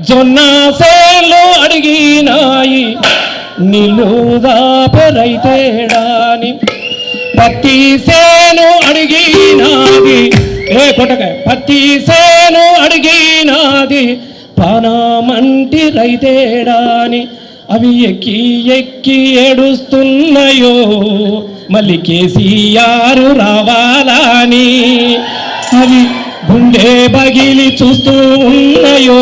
జొన్న సేలు అడిగినాయి. నిలుదాపరైతేడాని పత్తి సేను అడిగినాది. ఏ కొట్టకాయ పత్తి సేను అడిగినాది. పానామంటి రైతేడాని. అవి ఎక్కి ఎక్కి ఏడుస్తున్నాయో. మళ్ళీ కేసీఆర్ రావాలని. అవి గుండె బగిలి చూస్తూ ఉన్నాయో?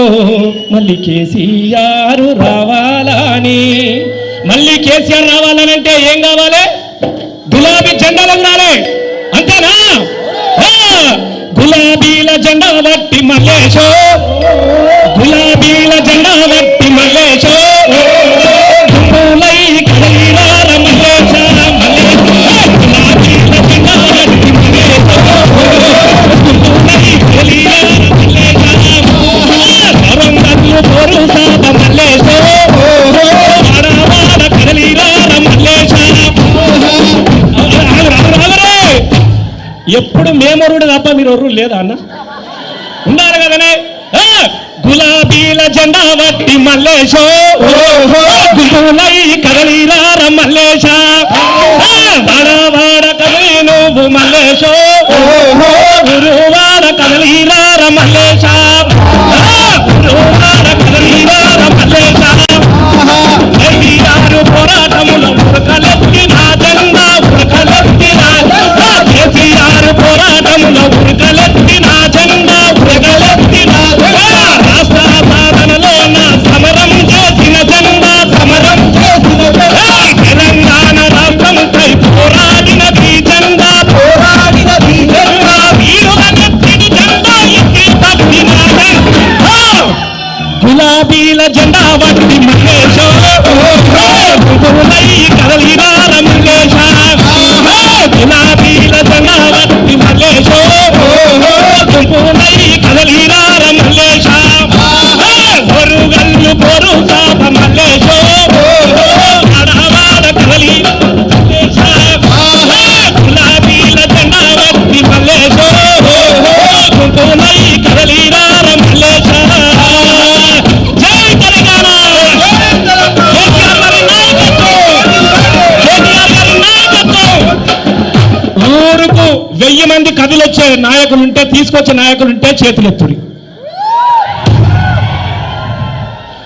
మళ్ళీ కేసీఆర్ రావాలని. మళ్ళీ కేసీఆర్ రావాలనంటే ఏం కావాలి? గులాబీ జెండాలు ఉండాలి అంతేనా? గులాబీల జెండా బట్టి మల్లేశో! ఎప్పుడు మేమరుడు తప్ప మీరు ఒర్రు లేదా అన్న? ఉన్నారు కదనే? గులాబీల జెండా వట్టి మల్లేశో గుంపులై కదలిరార మల్లేశ. వాడ వాడ కదలి నువ్వు మల్లేశో. గురువాడ గులాబీల జెండా వట్టి మల్లేశ గురువులై కదలిరార గులాబీల జెండా వట్టి మల్లేశ గుంపులై కదలిరార మల్లేశ పొరుగల్లు పొరు వెయ్యి మంది కథలు వచ్చే నాయకులుంటే తీసుకొచ్చే నాయకులుంటే చేతులెత్తుడి